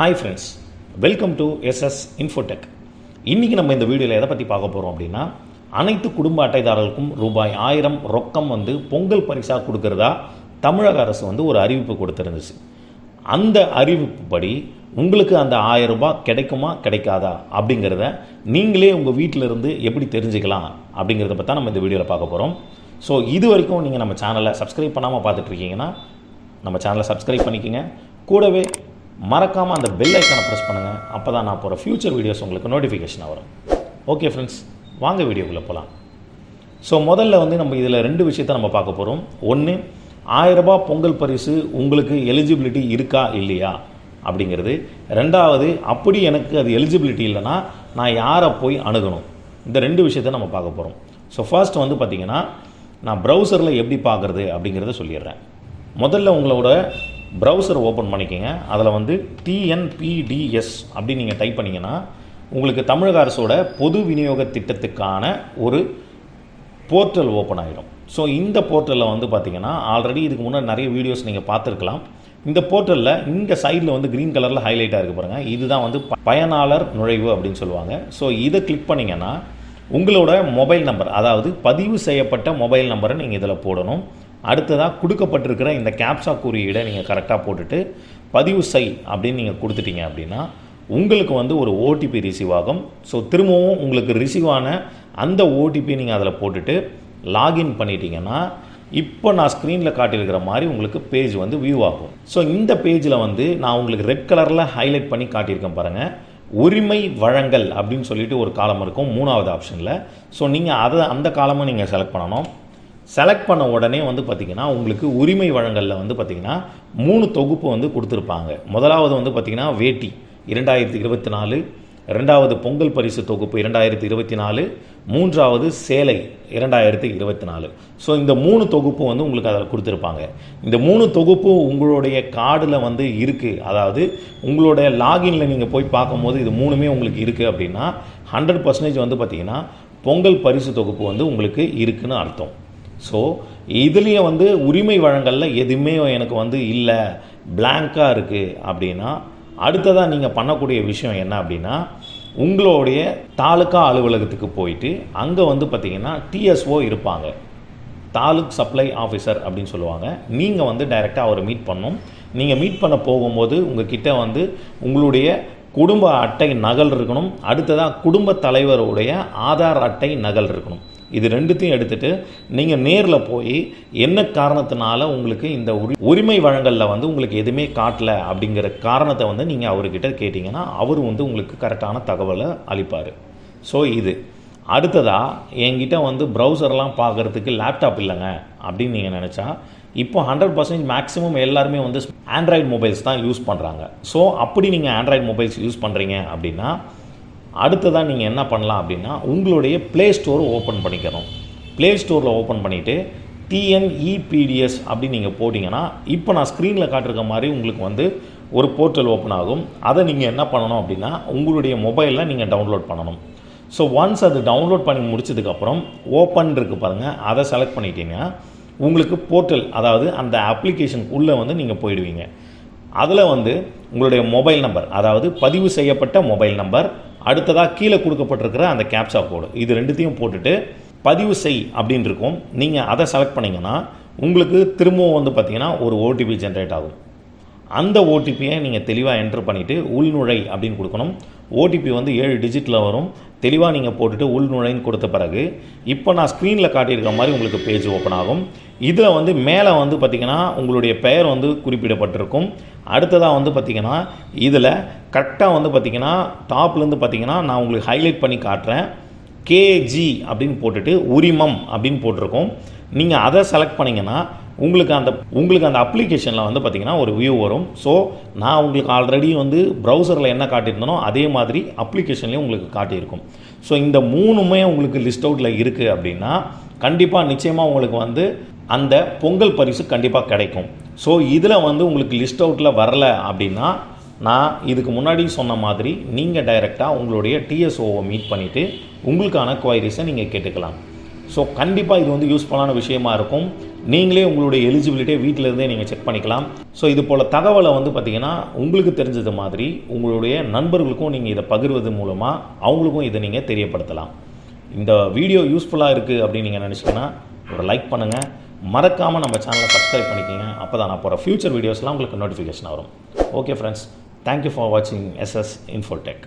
Hi friends welcome to SS Infotech இன்றைக்கி நம்ம இந்த வீடியோவில் எதை பற்றி பார்க்க போகிறோம் அப்படின்னா அனைத்து குடும்ப அட்டைதாரர்களுக்கும் ரூபாய் ஆயிரம் ரொக்கம் வந்து பொங்கல் பரிசாக கொடுக்கறதா தமிழக அரசு வந்து ஒரு அறிவிப்பு கொடுத்துருந்துச்சு. அந்த அறிவிப்புப்படி உங்களுக்கு அந்த ஆயிரம் ரூபாய் கிடைக்குமா கிடைக்காதா அப்படிங்கிறத நீங்களே உங்கள் வீட்டில் இருந்து எப்படி தெரிஞ்சுக்கலாம் அப்படிங்கிறத பற்றி நம்ம இந்த வீடியோவில் பார்க்க போகிறோம் ஸோ இது வரைக்கும் நீங்கள் நம்ம சேனலை சப்ஸ்கிரைப் பண்ணாமல் பார்த்துட்ருக்கீங்கன்னா நம்ம சேனலை சப்ஸ்கிரைப் பண்ணிக்கோங்க. கூடவே மறக்காமல் அந்த பெல் ஐக்கானை ப்ரெஸ் பண்ணுங்கள் அப்போ தான் நான் போகிற ஃப்யூச்சர் வீடியோஸ் உங்களுக்கு நோட்டிஃபிகேஷன் வரும். ஓகே ஃப்ரெண்ட்ஸ் வாங்க வீடியோக்குள்ளே போகலாம் ஸோ முதல்ல வந்து நம்ம இதில் ரெண்டு விஷயத்தை நம்ம பார்க்க போகிறோம் ஒன்று ஆயிரரூபா பொங்கல் பரிசு உங்களுக்கு எலிஜிபிலிட்டி இருக்கா இல்லையா அப்படிங்கிறது. ரெண்டாவது அப்படி எனக்கு அது எலிஜிபிலிட்டி இல்லைன்னா நான் யாரை போய் அணுகணும்? இந்த ரெண்டு விஷயத்தை நம்ம பார்க்க போகிறோம் ஸோ ஃபர்ஸ்ட் வந்து பார்த்திங்கன்னா நான் ப்ரௌசரில் எப்படி பார்க்குறது அப்படிங்கிறத சொல்லிடுறேன். முதல்ல உங்களோட ப்ரௌசர் ஓப்பன் பண்ணிக்கோங்க. அதில் வந்து டிஎன்பிடிஎஸ் அப்படின்னு நீங்கள் டைப் பண்ணிங்கன்னா உங்களுக்கு தமிழக அரசோட பொது விநியோக திட்டத்துக்கான ஒரு போர்ட்டல் ஓப்பன் ஆகிடும் ஸோ இந்த போர்ட்டலில் வந்து பார்த்திங்கன்னா ஆல்ரெடி இதுக்கு முன்னாடி நிறைய வீடியோஸ் நீங்கள் பார்த்துருக்கலாம். இந்த போர்ட்டலில் இந்த சைடில் வந்து க்ரீன் கலரில் ஹைலைட்டாக இருக்குது பாருங்கள் இதுதான் வந்து பயனாளர் நுழைவு அப்படின்னு சொல்லுவாங்க. ஸோ இதை கிளிக் பண்ணிங்கன்னா உங்களோட மொபைல் நம்பர் அதாவது பதிவு செய்யப்பட்ட மொபைல் நம்பரை நீங்கள் இதில் போடணும். அடுத்ததாக கொடுக்கப்பட்டிருக்கிற இந்த கேப்சா குறியீடை நீங்கள் கரெக்டாக போட்டுட்டு பதிவு செய் அப்படின்னு நீங்கள் கொடுத்துட்டீங்க அப்படின்னா உங்களுக்கு வந்து ஒரு ஓடிபி ரிசீவ் ஆகும். ஸோ திரும்பவும் உங்களுக்கு ரிசீவ் ஆன அந்த ஓடிபி நீங்கள் அதில் போட்டுட்டு லாகின் பண்ணிட்டீங்கன்னா இப்போ நான் ஸ்க்ரீனில் காட்டியிருக்கிற மாதிரி உங்களுக்கு பேஜ் வந்து வியூ ஆகும். ஸோ இந்த பேஜில் வந்து நான் உங்களுக்கு ரெட் கலரில் ஹைலைட் பண்ணி காட்டியிருக்கேன் பாருங்கள் உரிமை வழங்கல் அப்படின்னு சொல்லிட்டு ஒரு காலம் இருக்கும் மூணாவது ஆப்ஷனில் ஸோ நீங்கள் அதை அந்த காலமும் நீங்கள் செலக்ட் பண்ணணும். செலக்ட் பண்ண உடனே வந்து பார்த்திங்கன்னா உங்களுக்கு உரிமை வழங்கலில் வந்து பார்த்திங்கன்னா மூணு தொகுப்பு வந்து கொடுத்துருப்பாங்க. முதலாவது வந்து பார்த்திங்கன்னா வேட்டி இரண்டாயிரத்தி இருபத்தி நாலு. ரெண்டாவது பொங்கல் பரிசு தொகுப்பு இரண்டாயிரத்தி இருபத்தி நாலு. மூன்றாவது சேலை இரண்டாயிரத்தி இருபத்தி நாலு. ஸோ இந்த மூணு தொகுப்பு வந்து உங்களுக்கு அதில் கொடுத்துருப்பாங்க. இந்த மூணு தொகுப்பு உங்களுடைய கார்டில் வந்து இருக்குது அதாவது உங்களுடைய லாகின்ல நீங்கள் போய் பார்க்கும்போது இது மூணுமே உங்களுக்கு இருக்குது அப்படின்னா ஹண்ட்ரட் பர்சன்டேஜ் வந்து பார்த்திங்கன்னா பொங்கல் பரிசு தொகுப்பு வந்து உங்களுக்கு இருக்குதுன்னு அர்த்தம். ஸோ இதுலேயும் வந்து உரிமை வழங்கலில் எதுவுமே எனக்கு வந்து இல்லை பிளாங்காக இருக்குது அப்படின்னா அடுத்ததாக நீங்கள் பண்ணக்கூடிய விஷயம் என்ன அப்படின்னா உங்களுடைய தாலுக்கா அலுவலகத்துக்கு போயிட்டு அங்கே வந்து பார்த்திங்கன்னா டிஎஸ்ஓ இருப்பாங்க. தாலுக் சப்ளை ஆஃபீஸர் அப்படின்னு சொல்லுவாங்க. நீங்கள் வந்து டைரெக்டாக அவரை மீட் பண்ணணும் நீங்கள் மீட் பண்ண போகும்போது உங்கள் கிட்ட வந்து உங்களுடைய குடும்ப அட்டை நகல் இருக்கணும். அடுத்ததாக குடும்ப தலைவருடைய ஆதார் அட்டை நகல் இருக்கணும். இது ரெண்டுத்தையும் எடுத்துட்டு நீங்கள் நேரில் போய் என்ன காரணத்தினால உங்களுக்கு இந்த உரி உரிமை வழங்கலில் வந்து உங்களுக்கு எதுவுமே காட்டல அப்படிங்கிற காரணத்தை வந்து நீங்கள் அவர்கிட்ட கேட்டிங்கன்னா அவர் வந்து உங்களுக்கு கரெக்டான தகவலை அளிப்பார். ஸோ இது. அடுத்ததாக என்கிட்ட வந்து ப்ரௌசர்லாம் பார்க்குறதுக்கு லேப்டாப் இல்லைங்க அப்படின்னு நீங்கள் நினச்சா இப்போ ஹண்ட்ரட் பர்சன்டேஜ் மேக்ஸிமம் எல்லாருமே வந்து ஆண்ட்ராய்டு மொபைல்ஸ் தான் யூஸ் பண்ணுறாங்க ஸோ அப்படி நீங்கள் ஆண்ட்ராய்டு மொபைல்ஸ் யூஸ் பண்ணுறீங்க அப்படின்னா அடுத்ததாக நீங்கள் என்ன பண்ணலாம் அப்படின்னா உங்களுடைய ப்ளே ஸ்டோர் ஓப்பன் பண்ணிக்கணும். ப்ளே ஸ்டோரில் ஓப்பன் பண்ணிவிட்டு டிஎன்இபிடிஎஸ் அப்படின்னு நீங்கள் போட்டிங்கன்னா இப்போ நான் ஸ்க்ரீனில் காட்டிருக்க மாதிரி உங்களுக்கு வந்து ஒரு போர்ட்டல் ஓப்பன் ஆகும். அதை நீங்கள் என்ன பண்ணணும் அப்படின்னா உங்களுடைய மொபைலில் நீங்கள் டவுன்லோட் பண்ணணும். ஸோ ஒன்ஸ் அது டவுன்லோட் பண்ணி முடிச்சதுக்கப்புறம் ஓப்பன் இருக்கு பாருங்கள் அதை செலக்ட் பண்ணிட்டீங்கன்னா உங்களுக்கு போர்ட்டல் அதாவது அந்த அப்ளிகேஷன் உள்ளே வந்து நீங்கள் போயிடுவீங்க. அதில் வந்து உங்களுடைய மொபைல் நம்பர் அதாவது பதிவு செய்யப்பட்ட மொபைல் நம்பர் அடுத்ததாக கீழே கொடுக்கப்பட்டிருக்கிற அந்த கேப்சா கோடு இது ரெண்டுத்தையும் போட்டுட்டு பதிவு செய் அப்படின்னு இருக்கும் நீங்கள் அதை செலக்ட் பண்ணிங்கன்னா உங்களுக்கு திரும்பவும் வந்து பார்த்தீங்கன்னா ஒரு ஓடிபி ஜென்ரேட் ஆகும். அந்த ஓடிபியை நீங்கள் தெளிவாக என்ட்ரு பண்ணிவிட்டு உள்நுழை அப்படின்னு கொடுக்கணும். ஓடிபி வந்து ஏழு டிஜிட்டில் வரும். தெளிவாக நீங்கள் போட்டுட்டு உள்நுழைன்னு கொடுத்த பிறகு இப்போ நான் ஸ்க்ரீனில் காட்டியிருக்க மாதிரி உங்களுக்கு பேஜ் ஓப்பன் ஆகும். இதில் வந்து மேலே வந்து பார்த்திங்கன்னா உங்களுடைய பெயர் வந்து குறிப்பிடப்பட்டிருக்கும். அடுத்ததாக வந்து பார்த்திங்கன்னா இதில் கரெக்டாக வந்து பார்த்திங்கன்னா டாப்லேருந்து பார்த்திங்கன்னா நான் உங்களுக்கு ஹைலைட் பண்ணி காட்டுறேன். கேஜி அப்படின்னு போட்டுட்டு உரிமம் அப்படின்னு போட்டிருக்கோம். நீங்கள் அதை செலக்ட் பண்ணிங்கன்னா உங்களுக்கு அந்த உங்களுக்கு அந்த அப்ளிகேஷனில் வந்து பார்த்திங்கன்னா ஒரு வியூ வரும். ஸோ நான் உங்களுக்கு ஆல்ரெடி வந்து ப்ரௌசரில் என்ன காட்டியிருந்தனோ அதே மாதிரி அப்ளிகேஷன்லேயும் உங்களுக்கு காட்டியிருக்கும். ஸோ இந்த மூணுமே உங்களுக்கு லிஸ்ட் அவுட்டில் இருக்குது அப்படின்னா கண்டிப்பாக நிச்சயமாக உங்களுக்கு வந்து அந்த பொங்கல் பரிசு கண்டிப்பாக கிடைக்கும். ஸோ இதில் வந்து உங்களுக்கு லிஸ்ட் அவுட்டில் வரல அப்படின்னா நான் இதுக்கு முன்னாடி சொன்ன மாதிரி நீங்கள் டைரெக்டாக உங்களுடைய டிஎஸ்ஓவை மீட் பண்ணிவிட்டு உங்களுக்கான குவைரிஸை நீங்கள் கேட்டுக்கலாம். ஸோ கண்டிப்பாக இது வந்து யூஸ்ஃபுல்லான விஷயமா இருக்கும். நீங்களே உங்களுடைய எலிஜிபிலிட்டியை வீட்டிலேருந்தே நீங்கள் செக் பண்ணிக்கலாம். ஸோ இது போல் தகவலை வந்து பார்த்தீங்கன்னா உங்களுக்கு தெரிஞ்சது மாதிரி உங்களுடைய நண்பர்களுக்கும் நீங்கள் இதை பகிர்வது மூலமாக அவங்களுக்கும் இதை நீங்கள் தெரியப்படுத்தலாம். இந்த வீடியோ யூஸ்ஃபுல்லாக இருக்குது அப்படின்னு நீங்கள் நினச்சிங்கன்னா ஒரு லைக் பண்ணுங்கள் மறக்காமல் நம்ம சேனலை சப்ஸ்கிரைப் பண்ணிக்கோங்க. அப்போ தான் நான் போகிற ஃப்யூச்சர் வீடியோஸ்லாம் உங்களுக்கு நோட்டிஃபிகேஷன் வரும். Okay friends thank you for வாட்சிங் எஸ்எஸ் இன்ஃபோடெக்